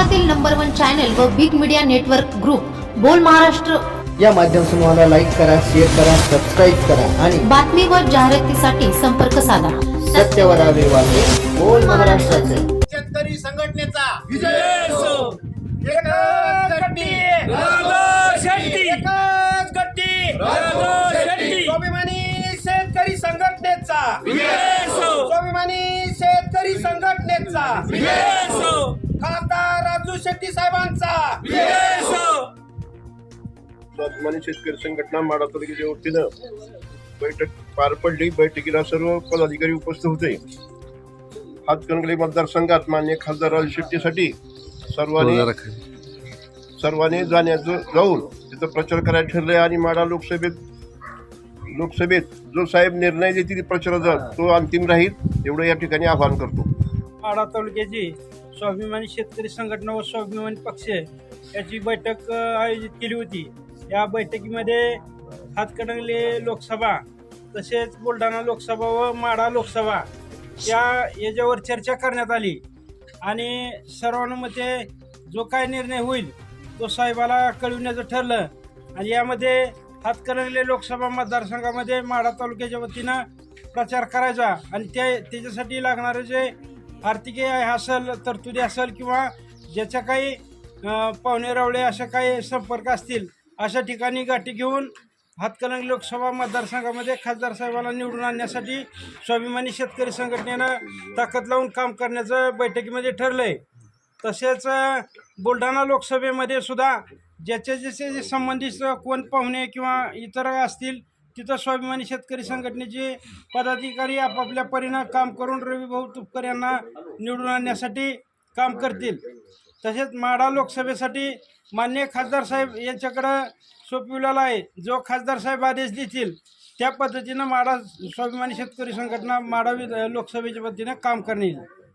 महाराष्ट्रातील number one channel व big media network group Bol Maharashtra. या माध्यम समूहाला लाईक करा शेअर करा सबस्क्राईब करा आणि बातमी व जाहिरातीसाठी संपर्क साधा. सत्यवर वाले बोल महाराष्ट्राचे. शेतकरी संघटनेचा. विजय असो. एकच गट्टी. राघव शेट्टी. एकच गट्टी. राघव शेट्टी. स्वाभिमानी शेतकरी संघटनेचा. विजय असो. स्वाभिमानी शेतकरी संघटनेचा. विजय शेट्टी साहेबांचा. स्वाभिमानी शेतकरी संघटना माडा तालुक्याच्या वतीनं बैठक पार पडली. बैठकीला सर्व पदाधिकारी उपस्थित होते. हातकणगले मतदारसंघात मान्य खासदार राजू शेट्टीसाठी सर्वांनी सर्वांनी जाण्याचं जाऊन तिथं प्रचार करायला ठरलंय आणि माडा लोकसभेत लोकसभेत जो साहेब निर्णय देतील प्रचाराचा तो अंतिम राहील. एवढं या ठिकाणी आवाहन करतो. माढा तालुक्याची स्वाभिमानी शेतकरी संघटना व स्वाभिमानी पक्ष याची बैठक आयोजित केली होती. या बैठकीमध्ये हातकणंगले लोकसभा तसेच बुलढाणा लोकसभा व माढा लोकसभा या याच्यावर चर्चा करण्यात आली. आणि सर्वानुमते जो काय निर्णय होईल तो साहेबाला कळविण्याचं ठरलं. आणि यामध्ये हातकणंगले लोकसभा मतदारसंघामध्ये माढा तालुक्याच्या वतीनं प्रचार करायचा आणि त्या त्याच्यासाठी लागणारे जे आर्थिक असेल तरतुदी असेल किंवा ज्याच्या काही पाहुणे रावळे अशा काही संपर्क असतील अशा ठिकाणी गाठी घेऊन हातकलंग लोकसभा मतदारसंघामध्ये खासदार साहेबांना निवडून आणण्यासाठी स्वाभिमानी शेतकरी संघटनेनं ताकद लावून काम करण्याचं बैठकीमध्ये ठरलंय. तसेच बुलढाणा लोकसभेमध्ये सुद्धा ज्याच्या ज्याचे जे संबंधित कोण पाहुणे किंवा इतर असतील तिथं स्वाभिमानी शेतकरी संघटनेचे पदाधिकारी आपापल्या परीनं काम करून रविभाऊ तुपकर यांना निवडून आणण्यासाठी काम करतील. तसेच माढा लोकसभेसाठी मान्य खासदार साहेब यांच्याकडं सोपविलेला आहे. जो खासदार साहेब आदेश देतील त्या पद्धतीनं माढा स्वाभिमानी शेतकरी संघटना माढा वि- लोकसभेच्या पद्धतीनं काम करणे येईल.